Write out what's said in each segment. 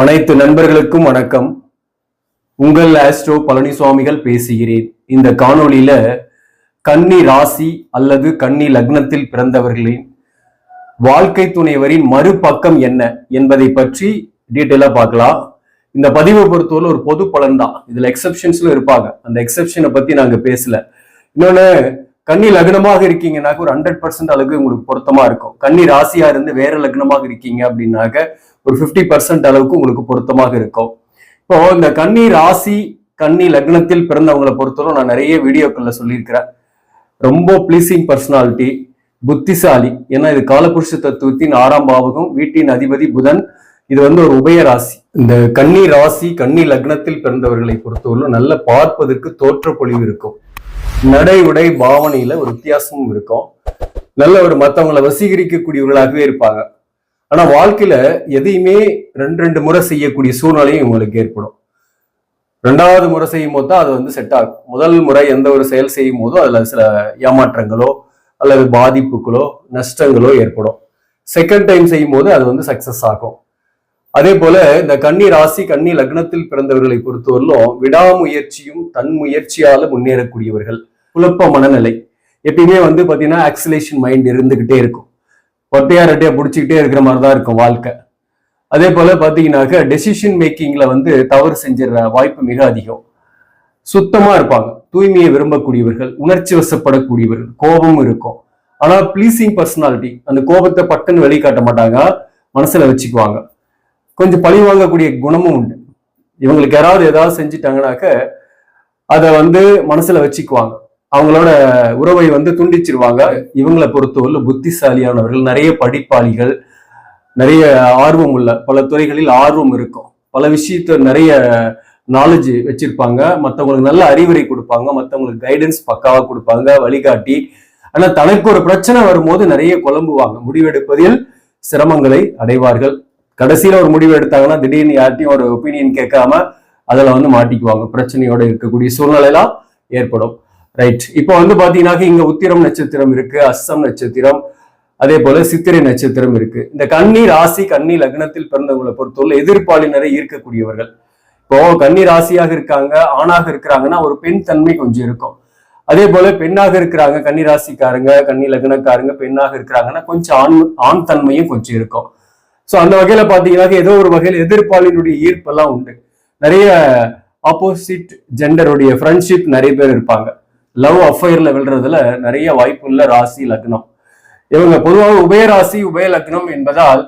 அனைத்து நண்பர்களுக்கும் வணக்கம். உங்கள் ஆஸ்ட்ரோ பழனிசுவாமிகள் பேசுகிறேன். இந்த காணொளியில கன்னி ராசி அல்லது கன்னி லக்னத்தில் பிறந்தவர்களின் வாழ்க்கை துணைவரின் மறுபக்கம் என்ன என்பதை பற்றி டீட்டெயிலா பார்க்கலாம். இந்த பதிவை பொறுத்தவரை ஒரு பொது பலன் தான். இதுல எக்ஸப்ஷன்ஸ்ல இருப்பாங்க. அந்த எக்ஸப்ஷனை பத்தி நாங்க பேசல. இன்னொன்னு கன்னி லக்னமாக இருக்கீங்கன்னாக்க ஒரு ஹண்ட்ரட் பர்சன்ட் அளவுக்கு உங்களுக்கு பொருத்தமா இருக்கும். கன்னி ராசியா இருந்து வேற லக்னமாக இருக்கீங்க அப்படின்னாக்க ஒரு ஃபிஃப்டி பர்சன்ட் அளவுக்கு உங்களுக்கு பொருத்தமாக இருக்கும். இப்போ இந்த கன்னி ராசி கன்னி லக்னத்தில் பிறந்தவங்களை பொறுத்தவரை நான் நிறைய வீடியோக்கள்ல சொல்லியிருக்கிறேன். ரொம்ப ப்ளீசிங் பர்சனாலிட்டி புத்திசாலி. ஏன்னா இது காலபுருஷ தத்துவத்தின் ஆறாம் பாவகம் வீட்டின் அதிபதி புதன். இது வந்து ஒரு உபய ராசி. இந்த கன்னி ராசி கன்னி லக்னத்தில் பிறந்தவர்களை பொறுத்தவரை நல்ல பார்ப்பதற்கு தோற்ற பொழிவு இருக்கும். நடை உடை பாவனையில ஒரு வித்தியாசமும் இருக்கும். நல்ல ஒரு மற்றவங்களை வசீகரிக்கக்கூடியவர்களாகவே இருப்பாங்க. ஆனா வாழ்க்கையில எதையுமே ரெண்டு ரெண்டு முறை செய்யக்கூடிய சூழ்நிலையும் இவங்களுக்கு ஏற்படும். ரெண்டாவது முறை செய்யும் போது தான் அது வந்து செட் ஆகும். முதல் முறை எந்த ஒரு செயல் செய்யும் போதும் அதுல சில ஏமாற்றங்களோ அல்லது பாதிப்புகளோ நஷ்டங்களோ ஏற்படும். செகண்ட் டைம் செய்யும் போது அது வந்து சக்சஸ் ஆகும். அதே போல இந்த கன்னி ராசி கன்னி லக்னத்தில் பிறந்தவர்களை பொறுத்தவரையிலும் விடாமுயற்சியும் தன் முயற்சியால முன்னேறக்கூடியவர்கள். குழப்ப மனநிலை. எப்பயுமே வந்து பாத்தீங்கன்னா ஆக்சிலேஷன் மைண்ட் இருந்துகிட்டே இருக்கும். ஒட்டையா ரெட்டையா பிடிச்சிக்கிட்டே இருக்கிற மாதிரி தான் இருக்கும் வாழ்க்கை. அதே போல பாத்தீங்கன்னாக்க டெசிஷன் மேக்கிங்ல வந்து தவறு செஞ்சிடற வாய்ப்பு மிக அதிகம். சுத்தமா இருப்பாங்க. தூய்மையை விரும்பக்கூடியவர்கள் உணர்ச்சி வசப்படக்கூடியவர்கள் கோபமும் இருக்கும். ஆனா ப்ளீசிங் பர்சனாலிட்டி அந்த கோபத்தை பட்டுன்னு வெளிக்காட்ட மாட்டாங்க. மனசுல வச்சுக்குவாங்க. கொஞ்சம் பழி வாங்கக்கூடிய குணமும் உண்டு. இவங்களுக்கு யாராவது ஏதாவது செஞ்சிட்டாங்கனாக்க அதை வந்து மனசுல வச்சுக்குவாங்க. அவங்களோட உறவை வந்து துண்டிச்சிருவாங்க. இவங்களை பொறுத்தவரையில் புத்திசாலியானவர்கள் நிறைய படிப்பாளிகள் நிறைய ஆர்வம் உள்ள பல துறைகளில் ஆர்வம் இருக்கும். பல விஷயத்த நிறைய நாலேஜ் வச்சிருப்பாங்க. மற்றவங்களுக்கு நல்ல அறிவுரை கொடுப்பாங்க. மற்றவங்களுக்கு கைடன்ஸ் பக்காவாக கொடுப்பாங்க வழிகாட்டி. ஆனால் தனக்கு ஒரு பிரச்சனை வரும்போது நிறைய குழம்புவாங்க. முடிவெடுப்பதில் சிரமங்களை அடைவார்கள். கடைசியில ஒரு முடிவு எடுத்தாங்கன்னா திடீர்னு யார்ட்டையும் ஒரு ஒப்பீனியன் கேட்காம அதில் வந்து மாட்டிக்குவாங்க. பிரச்சனையோட இருக்கக்கூடிய சூழ்நிலையெல்லாம் ஏற்படும். ரைட் இப்போ வந்து பாத்தீங்கன்னா இங்க உத்திரம் நட்சத்திரம் இருக்கு அஸ்ஸம் நட்சத்திரம் அதே போல சித்திரை நட்சத்திரம் இருக்கு. இந்த கன்னி ராசி கன்னி லக்னத்தில் பிறந்தவங்களை பொறுத்தவரை எதிர்ப்பாளினரை ஈர்க்கக்கூடியவர்கள். இப்போ கன்னி ராசியாக இருக்காங்க ஆணாக இருக்கிறாங்கன்னா ஒரு பெண் தன்மை கொஞ்சம் இருக்கும். அதே போல பெண்ணாக இருக்கிறாங்க கன்னி ராசிக்காரங்க கன்னி லக்னக்காரங்க பெண்ணாக இருக்கிறாங்கன்னா கொஞ்சம் ஆண் ஆண் தன்மையும் கொஞ்சம் இருக்கும். ஸோ அந்த வகையில பாத்தீங்கன்னா ஏதோ ஒரு வகையில் எதிர்ப்பாளினுடைய ஈர்ப்பெல்லாம் உண்டு. நிறைய ஆப்போசிட் ஜெண்டருடைய ஃப்ரெண்ட்ஷிப் நிறைய பேர் இருப்பாங்க. லவ் அஃபயர்ல விழுறதுல நிறைய வாய்ப்புள்ள ராசி லக்னம். இவங்க பொதுவாக உபயராசி உபய லக்னம் என்பதால்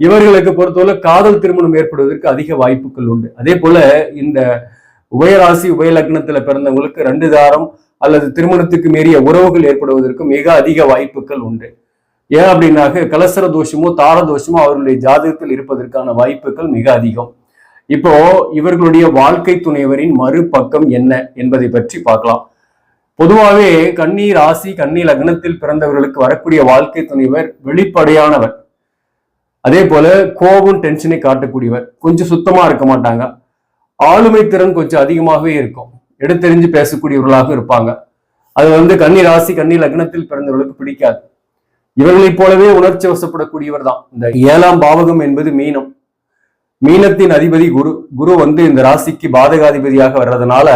இவர்களுக்கு பொறுத்தவரை காதல் திருமணம் ஏற்படுவதற்கு அதிக வாய்ப்புகள் உண்டு. அதே போல இந்த உபயராசி உபய லக்னத்துல பிறந்தவங்களுக்கு ரெண்டு தாரம் அல்லது திருமணத்துக்கு மீறிய உறவுகள் ஏற்படுவதற்கு மிக அதிக வாய்ப்புகள் உண்டு. ஏன் அப்படின்னாக்க கலசர தோஷமோ தார தோஷமோ அவர்களுடைய ஜாதகத்தில் இருப்பதற்கான வாய்ப்புகள் மிக அதிகம். இப்போ இவர்களுடைய வாழ்க்கை துணைவரின் மறுபக்கம் என்ன என்பதை பற்றி பார்க்கலாம். பொதுவாகவே கன்னி ராசி கன்னி லக்னத்தில் பிறந்தவர்களுக்கு வரக்கூடிய வாழ்க்கை துணைவர் வெளிப்படையானவர். அதே போல கோபம் டென்ஷனை காட்டக்கூடியவர். கொஞ்சம் சுத்தமா இருக்க மாட்டாங்க. ஆளுமை திறன் கொஞ்சம் அதிகமாகவே இருக்கும். எடுத்தெறிஞ்சு பேசக்கூடியவர்களாக இருப்பாங்க. அது வந்து கன்னி ராசி கன்னி லக்னத்தில் பிறந்தவர்களுக்கு பிடிக்காது. இவர்களைப் போலவே உணர்ச்சி வசப்படக்கூடியவர் தான் இந்த ஏழாம் பாவகம் என்பது மீனம். மீனத்தின் அதிபதி குரு. குரு வந்து இந்த ராசிக்கு பாதகாதிபதியாக வர்றதுனால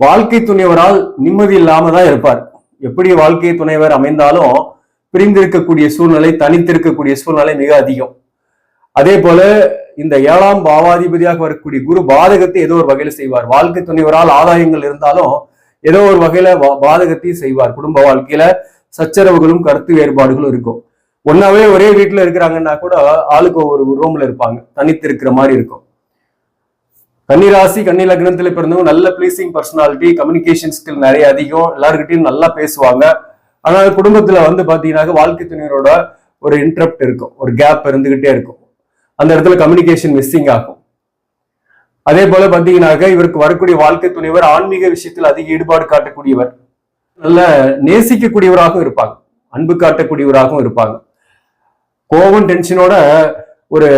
வாழ்க்கை துணைவரால் நிம்மதி இல்லாம தான் இருப்பார். எப்படி வாழ்க்கை துணைவர் அமைந்தாலும் பிரிந்திருக்கக்கூடிய சூழ்நிலை தனித்திருக்கக்கூடிய சூழ்நிலை மிக அதிகம். அதே போல இந்த ஏழாம் பாவாதிபதியாக வரக்கூடிய குரு பாதகத்தை ஏதோ ஒரு வகையில செய்வார். வாழ்க்கை துணைவரால் ஆதாயங்கள் இருந்தாலும் ஏதோ ஒரு வகையில பாதகத்தையும் செய்வார். குடும்ப வாழ்க்கையில சச்சரவுகளும் கருத்து வேறுபாடுகளும் இருக்கும். ஒன்னாவே ஒரே வீட்டுல இருக்கிறாங்கன்னா கூட ஆளுக்கு ஒரு ரூம்ல இருப்பாங்க. தனித்து இருக்கிற மாதிரி இருக்கும். கன்னிராசி கன்னி லக்னத்துல பிறந்தவங்க நல்ல பிளீசிங் பர்சனாலிட்டி கம்யூனிகேஷன் ஸ்கில் நிறைய அதிகம். எல்லாருக்கிட்டையும் நல்லா பேசுவாங்க. ஆனால் குடும்பத்துல வந்து பாத்தீங்கன்னா வாழ்க்கை துணையரோட ஒரு இன்ட்ரப்ட் இருக்கும். ஒரு கேப் இருந்துகிட்டே இருக்கும். அந்த இடத்துல கம்யூனிகேஷன் மிஸ்ஸிங் ஆகும். அதே போல பாத்தீங்கன்னாக்க இவருக்கு வரக்கூடிய வாழ்க்கை துணைவர் ஆன்மீக விஷயத்தில் அதிக ஈடுபாடு காட்டக்கூடியவர். நல்ல நேசிக்கக்கூடியவராகவும் இருப்பாங்க. அன்பு காட்டக்கூடியவராகவும் இருப்பாங்க. கோபம் டென்ஷனோட ஒரு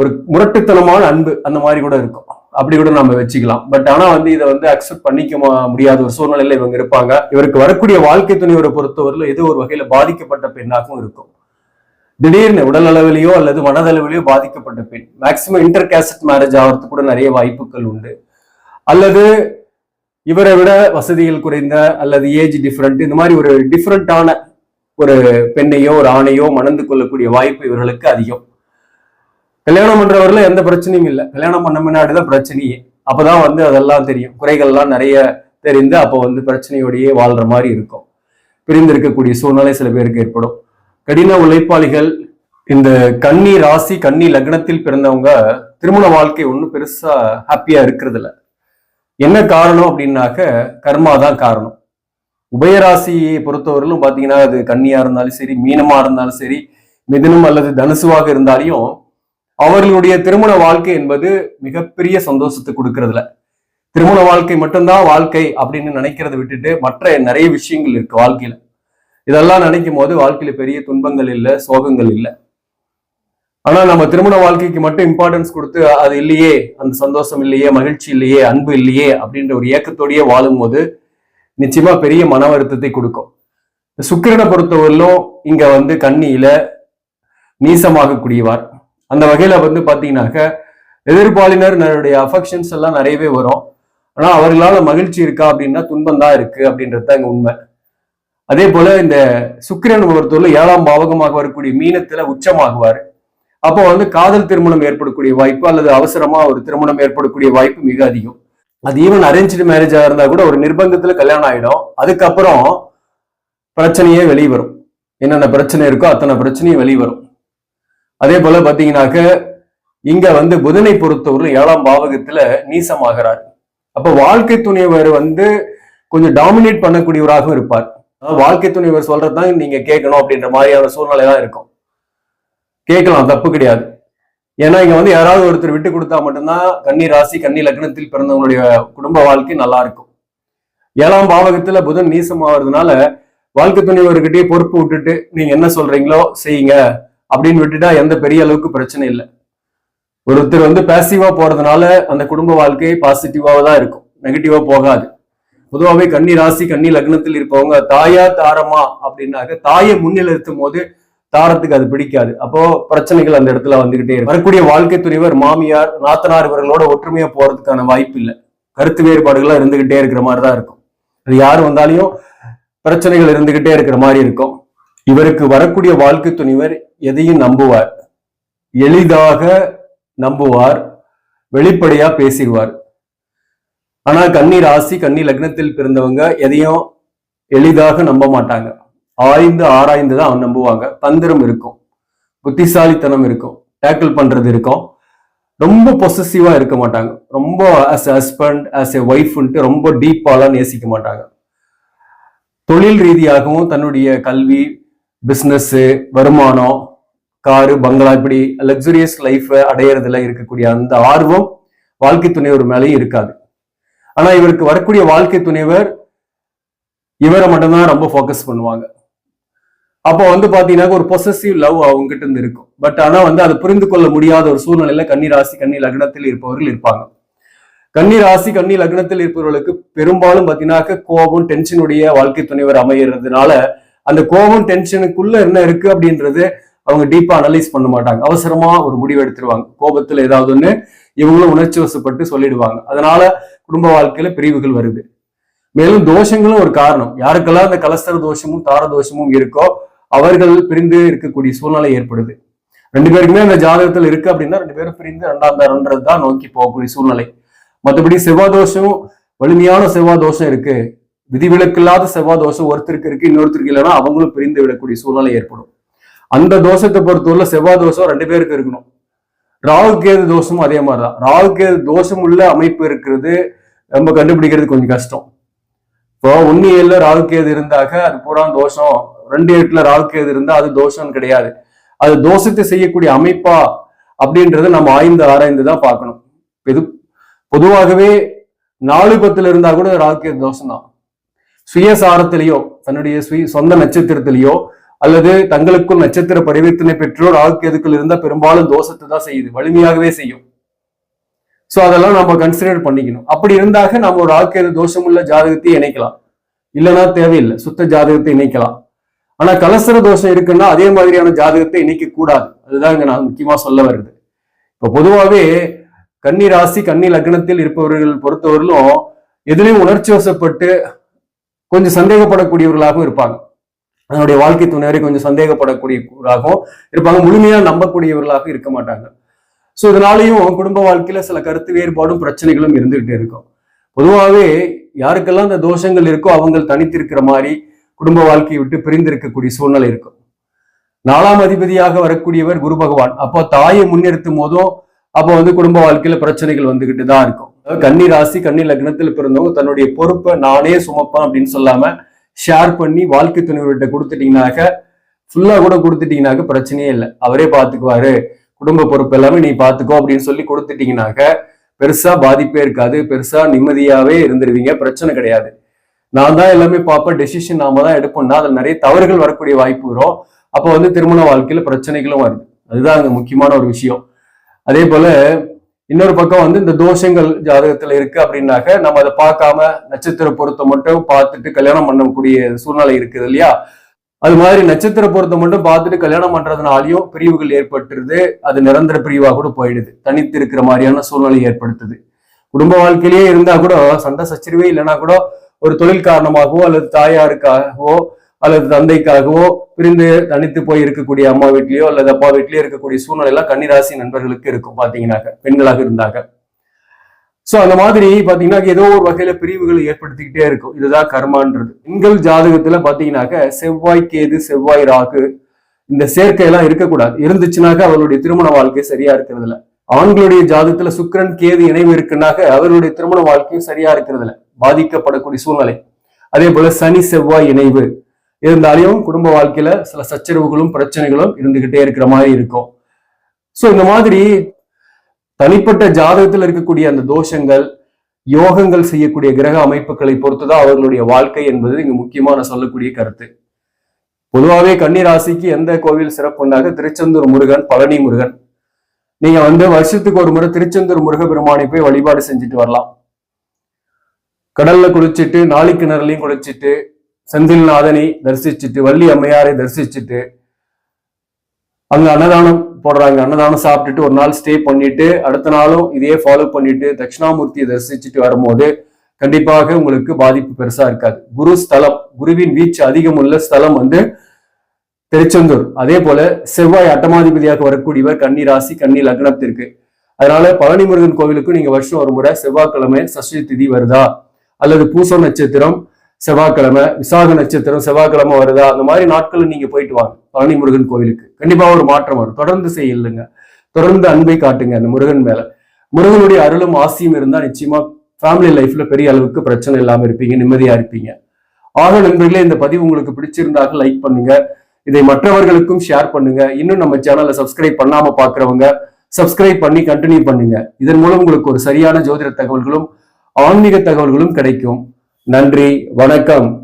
ஒரு முரட்டுத்தனமான அன்பு அந்த மாதிரி கூட இருக்கும். அப்படி கூட நம்ம வச்சுக்கலாம். பட் ஆனா வந்து இதை வந்து அக்செப்ட் பண்ணிக்க முடியாத ஒரு சூழ்நிலையில இவங்க இருப்பாங்க. இவருக்கு வரக்கூடிய வாழ்க்கை துணைவரை பொறுத்தவரையில ஏதோ ஒரு வகையில பாதிக்கப்பட்ட பெண்ணாகவும் இருக்கும். திடீர்னு உடல் அளவிலேயோ அல்லது மனதளவிலேயோ பாதிக்கப்பட்ட பெண். மேக்சிமம் இன்டர் கேசட் மேரேஜ் ஆகிறதுக்கு கூட நிறைய வாய்ப்புகள் உண்டு. அல்லது இவரை விட வசதிகள் குறைந்த அல்லது ஏஜ் டிஃப்ரெண்ட் இந்த மாதிரி ஒரு டிஃப்ரெண்டான ஒரு பெண்ணையோ ஒரு ஆணையோ மணந்து கொள்ளக்கூடிய வாய்ப்பு இவர்களுக்கு அதிகம். கல்யாணம் பண்றவர்ல எந்த பிரச்சனையும் இல்லை. கல்யாணம் பண்ண முன்னாடிதான் பிரச்சனையே. அப்பதான் வந்து அதெல்லாம் தெரியும். குறைகள்லாம் நிறைய தெரிந்து அப்போ வந்து பிரச்சனையோடையே வாழ்ற மாதிரி இருக்கும். பிரிந்திருக்கக்கூடிய சூழ்நிலை சில பேருக்கு ஏற்படும். கடின உழைப்பாளிகள் இந்த கன்னி ராசி கன்னி லக்னத்தில் பிறந்தவங்க திருமண வாழ்க்கை ஒன்றும் பெருசா ஹாப்பியா இருக்கிறது இல்லை என்ன காரணம் அப்படின்னாக்க கர்மா தான் காரணம். உபயராசியை பொறுத்தவரையிலும் பார்த்தீங்கன்னா அது கன்னியா இருந்தாலும் சரி மீனமா இருந்தாலும் சரி மிதனம் அல்லது தனுசுவாக இருந்தாலையும் அவர்களுடைய திருமண வாழ்க்கை என்பது மிகப்பெரிய சந்தோஷத்தை கொடுக்கறதுல. திருமண வாழ்க்கை மட்டும்தான் வாழ்க்கை அப்படின்னு நினைக்கிறத விட்டுட்டு மற்ற நிறைய விஷயங்கள் இருக்கு வாழ்க்கையில. இதெல்லாம் நினைக்கும் போது வாழ்க்கையில பெரிய துன்பங்கள் இல்லை சோகங்கள் இல்லை. ஆனா நம்ம திருமண வாழ்க்கைக்கு மட்டும் இம்பார்ட்டன்ஸ் கொடுத்து அது இல்லையே அந்த சந்தோஷம் இல்லையே மகிழ்ச்சி இல்லையே அன்பு இல்லையே அப்படின்ற ஒரு ஏக்கத்தோடயே வாழும் போது நிச்சயமா பெரிய மன வருத்தத்தை கொடுக்கும். சுக்கிரனை பொறுத்தவரையிலும் இங்க வந்து கண்ணியில நீசமாகக்கூடியவார். அந்த வகையில வந்து பாத்தீங்கன்னாக்க எதிர்பாலினருடைய அஃபெக்ஷன்ஸ் எல்லாம் நிறையவே வரும். ஆனா அவர்களால மகிழ்ச்சி இருக்கா அப்படின்னா துன்பம் தான் இருக்கு அப்படின்றது தான் உண்மை. அதே போல இந்த சுக்கிரன் பொறுத்தவரை ஏழாம் பாவகமாக வரக்கூடிய மீனத்துல உச்சமாகுவார். அப்போ வந்து காதல் திருமணம் ஏற்படக்கூடிய வாய்ப்பு அல்லது அவசரமா ஒரு திருமணம் ஏற்படக்கூடிய வாய்ப்பு மிக அதிகம். அது ஈவன் அரேஞ்சு மேரேஜா இருந்தா கூட ஒரு நிர்பந்தத்துல கல்யாணம் ஆயிடும். அதுக்கப்புறம் பிரச்சனையே வெளியே வரும் என்னென்ன பிரச்சனை இருக்கோ அத்தனை பிரச்சனையும் வெளியே வரும் அதே போல பாத்தீங்கன்னாக்க இங்க வந்து புதனை பொறுத்தவரை ஏழாம் பாவகத்துல நீசமாகிறார். அப்ப வாழ்க்கை துணைவர் வந்து கொஞ்சம் டாமினேட் பண்ணக்கூடியவராகவும் இருப்பார். அதாவது வாழ்க்கை துணைவர் சொல்றதுதான் நீங்க கேட்கணும் அப்படின்ற மாதிரியான சூழ்நிலை தான் இருக்கும். கேட்கலாம் தப்பு கிடையாது. ஏன்னா இங்க வந்து யாராவது ஒருத்தர் விட்டு கொடுத்தா மட்டும்தான் கன்னி ராசி கன்னி லக்னத்தில் பிறந்தவங்களுடைய குடும்ப வாழ்க்கை நல்லா இருக்கும் ஏழாம் பாவகத்துல புதன் நீசமாகிறதுனால வாழ்க்கை துணிவர்கிட்டயே பொறுப்பு விட்டுட்டு நீங்க என்ன சொல்றீங்களோ செய்யுங்க அப்படின்னு விட்டுட்டா எந்த பெரிய அளவுக்கு பிரச்சனை இல்லை. ஒருத்தர் வந்து பேசிவா போறதுனால அந்த குடும்ப வாழ்க்கை பாசிட்டிவாக தான் இருக்கும். நெகட்டிவா போகாது. பொதுவாகவே கன்னி ராசி கன்னி லக்னத்தில் இருப்பவங்க தாயா தாரமா அப்படின்னாக்க தாயை முன்னிலைத்தும் போது தாரத்துக்கு அது பிடிக்காது. அப்போ பிரச்சனைகள் அந்த இடத்துல வந்துகிட்டே இருக்கு. வரக்கூடிய வாழ்க்கை துணைவர் மாமியார் நாத்தனார் இவர்களோட ஒற்றுமையா போறதுக்கான வாய்ப்பு இல்லை. கருத்து வேறுபாடுகள்லாம் இருந்துகிட்டே இருக்கிற மாதிரி தான் இருக்கும். அது யார் வந்தாலையும் பிரச்சனைகள் இருந்துகிட்டே இருக்கிற மாதிரி இருக்கும். இவருக்கு வரக்கூடிய வாழ்க்கை துணிவர் எதையும் நம்புவார். எளிதாக நம்புவார். வெளிப்படையா பேசிடுவார். ஆனா கன்னி ராசி கன்னி லக்னத்தில் பிறந்தவங்க எதையும் எளிதாக நம்ப மாட்டாங்க. ஆய்ந்து ஆராய்ந்து தான் நம்புவாங்க. தந்திரம் இருக்கும். புத்திசாலித்தனம் இருக்கும். டேக்கிள் பண்றது இருக்கும். ரொம்ப பொசசிவா இருக்க மாட்டாங்க. ரொம்ப as a husband as a ஒய்ஃப்ன்ட்டு ரொம்ப டீப்பாலாம் நேசிக்க மாட்டாங்க. தொழில் ரீதியாகவும் தன்னுடைய கல்வி பிஸ்னஸ்ஸு வருமானம் காரு பங்களா இப்படி லக்ஸுரியஸ் லைஃப்பை அடையிறதுல இருக்கக்கூடிய அந்த ஆர்வம் வாழ்க்கை துணைவர் மேலேயும் இருக்காது. ஆனா இவருக்கு வரக்கூடிய வாழ்க்கை துணைவர் இவரை மட்டும்தான் ரொம்ப ஃபோக்கஸ் பண்ணுவாங்க. அப்போ வந்து பாத்தீங்கன்னா ஒரு பொசசிவ் லவ் அவங்க கிட்ட இருந்து இருக்கும். பட் ஆனா வந்து அதை புரிந்து கொள்ள முடியாத ஒரு சூழ்நிலையில கன்னி ராசி கன்னி லக்னத்தில் இருப்பவர்கள் இருப்பாங்க. கன்னி ராசி கன்னி லக்னத்தில் இருப்பவர்களுக்கு பெரும்பாலும் பாத்தீங்கன்னாக்க கோபம் டென்ஷனுடைய வாழ்க்கை துணைவர் அமைகிறதுனால அந்த கோபம் டென்ஷனுக்குள்ள என்ன இருக்கு அப்படின்றது அவங்க டீப்பா அனலைஸ் பண்ண மாட்டாங்க. அவசரமா ஒரு முடிவு எடுத்துருவாங்க. கோபத்துல ஏதாவது ஒண்ணு இவங்களும் உணர்ச்சி வசப்பட்டு சொல்லிடுவாங்க. அதனால குடும்ப வாழ்க்கையில பிரிவுகள் வருது. மேலும் தோஷங்களும் ஒரு காரணம். யாருக்கெல்லாம் அந்த கலஸ்தர தோஷமும் தார தோஷமும் இருக்கோ அவர்கள் பிரிந்து இருக்கக்கூடிய சூழ்நிலை ஏற்படுது. ரெண்டு பேருக்குமே அந்த ஜாதகத்தில் இருக்கு அப்படின்னா ரெண்டு பேரும் பிரிந்து ரெண்டாம் தரன்றது தான் நோக்கி போகக்கூடிய சூழ்நிலை. மற்றபடி செவ்வாய் தோஷம் வலிமையான செவ்வாய் தோஷம் இருக்கு. விதிவிலக்கில்லாத செவ்வாய் தோஷம் ஒருத்தருக்கு இருக்கு இன்னொருத்தருக்கு இல்லைன்னா அவங்களும் பிரிந்து விடக்கூடிய சூழ்நிலை ஏற்படும். அந்த தோஷத்தை பொறுத்தவரை செவ்வாய் தோஷம் ரெண்டு பேருக்கு இருக்கணும். ராகு தோஷமும் அதே மாதிரிதான். ராகு கேது தோஷம் உள்ள அமைப்பு இருக்கிறது நம்ம கண்டுபிடிக்கிறது கொஞ்சம் கஷ்டம். இப்போ ஒன்னு ஏழுல ராகு கேது இருந்தாக்க அது பூரா தோஷம். ரெண்டு எட்டுல ராகு இருந்தா அது தோஷம் கிடையாது. அது தோஷத்தை செய்யக்கூடிய அமைப்பா அப்படின்றத நம்ம ஆய்ந்து ஆராய்ந்து தான் பார்க்கணும். இது பொதுவாகவே நாலு பத்துல இருந்தா கூட ராகு கேது தோஷம் தான் சுயசாரத்திலேயோ தன்னுடைய சுய சொந்த நட்சத்திரத்திலேயோ அல்லது தங்களுக்கும் நட்சத்திர பரிவர்த்தனை பெற்றோர் ஆக்கியதுக்குள் இருந்தா பெரும்பாலும் தோஷத்தை தான் செய்யுது வலிமையாகவே செய்யும். சோ அதெல்லாம் நம்ம கன்சிடர் பண்ணிக்கணும். அப்படி இருந்தாக நம்ம ஒரு ஆக்கேது தோஷமுள்ள ஜாதகத்தை இணைக்கலாம். இல்லைன்னா தேவையில்லை. சுத்த ஜாதகத்தை இணைக்கலாம். ஆனா கலசர தோஷம் இருக்குன்னா அதே மாதிரியான ஜாதகத்தை இணைக்க கூடாது. அதுதான் இங்க நான் முக்கியமா சொல்ல வருது இப்ப பொதுவாவே கன்னி ராசி கன்னி லக்னத்தில் இருப்பவர்கள் பொறுத்தவரையிலும் எதுலையும் உணர்ச்சி வசப்பட்டு கொஞ்சம் சந்தேகப்படக்கூடியவர்களாகவும் இருப்பாங்க. அதனுடைய வாழ்க்கை துணைவரை கொஞ்சம் சந்தேகப்படக்கூடியவர்களாகவும் இருப்பாங்க. முழுமையா நம்பக்கூடியவர்களாக இருக்க மாட்டாங்க. ஸோ இதனாலையும் குடும்ப வாழ்க்கையில சில கருத்து வேறுபாடும் பிரச்சனைகளும் இருந்துகிட்டே இருக்கும். பொதுவாகவே யாருக்கெல்லாம் இந்த தோஷங்கள் இருக்கோ அவங்க தனித்திருக்கிற மாதிரி குடும்ப வாழ்க்கையை விட்டு பிரிந்திருக்கக்கூடிய சூழ்நிலை இருக்கும். நாலாம் அதிபதியாக வரக்கூடியவர் குரு பகவான். அப்போ தாயை முன்னிறுத்தும் போதும் அப்போ வந்து குடும்ப வாழ்க்கையில பிரச்சனைகள் வந்துகிட்டு தான் இருக்கும். கன்னி ராசி கன்னி லக்னத்தில் பிறந்தவங்க தன்னுடைய பொறுப்பை நானே சுமப்பேன் அப்படின்னு சொல்லாம ஷேர் பண்ணி வாழ்க்கை துணைவர்கிட்ட கொடுத்துட்டீங்கனாக்க ஃபுல்லா கூட கொடுத்துட்டீங்கனாக்க பிரச்சனையே இல்லை. அவரே பார்த்துக்குவாரு குடும்ப பொறுப்பு எல்லாமே நீ பார்த்துக்கோ அப்படின்னு சொல்லி கொடுத்துட்டீங்கனாக்க பெருசா பாதிப்பே இருக்காது. பெருசா நிம்மதியாவே இருந்துருவீங்க. பிரச்சனை கிடையாது. நான் தான் எல்லாமே பார்ப்பேன் டெசிஷன் நாம தான் எடுப்போம்னா அதில் நிறைய தவறுகள் வரக்கூடிய வாய்ப்பு வரும். அப்போ வந்து திருமண வாழ்க்கையில பிரச்சனைகளும் வருது. அதுதான் அங்க முக்கியமான ஒரு விஷயம். அதே போல இன்னொரு பக்கம் வந்து இந்த தோஷங்கள் ஜாதகத்துல இருக்கு அப்படின்னாக்க நம்ம அதை பார்க்காம நட்சத்திர பொருத்தம் மட்டும் பார்த்துட்டு கல்யாணம் பண்ணக்கூடிய சூழ்நிலை இருக்குது இல்லையா? அது மாதிரி நட்சத்திர பொருத்தம் மட்டும் பார்த்துட்டு கல்யாணம் பண்றதுனாலையும் பிரிவுகள் ஏற்பட்டுருது. அது நிரந்தர பிரிவாக கூட போயிடுது. தனித்து இருக்கிற மாதிரியான சூழ்நிலை ஏற்படுத்துது. குடும்ப வாழ்க்கையிலேயே இருந்தா கூட சண்டை சச்சரிவே இல்லைன்னா கூட ஒரு தொழில் காரணமாகவோ அல்லது தாயாருக்காகவோ அல்லது தந்தைக்காகவோ பிரிந்து தனித்து போய் இருக்கக்கூடிய அம்மா வீட்லயோ அல்லது அப்பா வீட்லயோ இருக்கக்கூடிய சூழ்நிலை எல்லாம் கன்னிராசி நண்பர்களுக்கு இருக்கும் பாத்தீங்கன்னாக்க பெண்களாக இருந்தாங்க சோ அந்த மாதிரி பாத்தீங்கன்னா ஏதோ ஒரு வகையில பிரிவுகள் ஏற்படுத்திக்கிட்டே இருக்கும். இதுதான் கர்மான்றது. பெண்கள் ஜாதகத்துல பாத்தீங்கன்னாக்க செவ்வாய் கேது செவ்வாய் ராகு இந்த சேர்க்கை எல்லாம் இருக்கக்கூடாது. இருந்துச்சுனாக்க அவருடைய திருமண வாழ்க்கை சரியா இருக்கிறது இல்ல ஆண்களுடைய ஜாதகத்துல சுக்கிரன் கேது இணைவு இருக்குனாக்க அவருடைய திருமண வாழ்க்கையும் சரியா இருக்கிறது இல்லை பாதிக்கப்படக்கூடிய சூழ்நிலை. அதே போல சனி செவ்வாய் இணைவு. இருந்தாலையும் குடும்ப வாழ்க்கையில சில சச்சரவுகளும் பிரச்சனைகளும் இருந்துகிட்டே இருக்கிற மாதிரி இருக்கும். சோ இந்த மாதிரி தனிப்பட்ட ஜாதகத்தில் இருக்கக்கூடிய அந்த தோஷங்கள் யோகங்கள் செய்யக்கூடிய கிரக அமைப்புகளை பொறுத்துதான் அவர்களுடைய வாழ்க்கை என்பது இங்கு முக்கியமான சொல்லக்கூடிய கருத்து. பொதுவாகவே கன்னி ராசிக்கு எந்த கோவில் சிறப்புண்டாக? திருச்செந்தூர் முருகன் பழனி முருகன். நீங்க வந்து வருஷத்துக்கு ஒரு முறை திருச்செந்தூர் முருக பெருமானை போய் வழிபாடு செஞ்சுட்டு வரலாம். கடல்ல குளிச்சுட்டு நாளிக்கிணறுலையும் குளிச்சுட்டு செந்தில்நாதனை தரிசிச்சுட்டு வள்ளி அம்மையாரை தரிசிச்சுட்டு அங்க அன்னதானம் போடுறாங்க. அன்னதானம் சாப்பிட்டுட்டு ஒரு நாள் ஸ்டே பண்ணிட்டு அடுத்த நாளும் இதே ஃபாலோ பண்ணிட்டு தட்சிணாமூர்த்தியை தரிசிச்சுட்டு வரும்போது கண்டிப்பாக உங்களுக்கு பாதிப்பு பெருசா இருக்காது. குரு ஸ்தலம் குருவின் வீச்சு அதிகம் உள்ள ஸ்தலம் வந்து திருச்செந்தூர். அதே போல செவ்வாய் அட்டமாதிபதியாக வரக்கூடியவர் கன்னி ராசி கன்னி லக்னத்திற்கு. அதனால பழனி முருகன் கோவிலுக்கு நீங்க வருஷம் ஒரு முறை செவ்வாய்க்கிழமை சஷ்டி திதி வருதா? அல்லது பூச நட்சத்திரம் செவ்வாய்க்கிழமை விசாக நட்சத்திரம் செவ்வாய்க்கிழமை வருதா? அந்த மாதிரி நாட்களில் நீங்க போயிட்டு வாங்க. பழனி முருகன் கோவிலுக்கு கண்டிப்பா ஒரு மாற்றம் வரும். தொடர்ந்து செய்யலுங்க தொடர்ந்து அன்பை காட்டுங்க அந்த முருகன் மேல. முருகனுடைய அருளும் ஆசியும் இருந்தா நிச்சயமா ஃபேமிலி லைஃப்ல பெரிய அளவுக்கு பிரச்சனை இல்லாம இருப்பீங்க. நிம்மதியா இருப்பீங்க. ஆக நண்பர்களே இந்த பதிவு உங்களுக்கு பிடிச்சிருந்தாக லைக் பண்ணுங்க. இதை மற்றவர்களுக்கும் ஷேர் பண்ணுங்க. இன்னும் நம்ம சேனலை சப்ஸ்கிரைப் பண்ணாம பாக்குறவங்க சப்ஸ்கிரைப் பண்ணி கண்டினியூ பண்ணுங்க. இதன் மூலம் உங்களுக்கு ஒரு சரியான ஜோதிட தகவல்களும் ஆன்மீக தகவல்களும் கிடைக்கும். நன்றி வணக்கம்.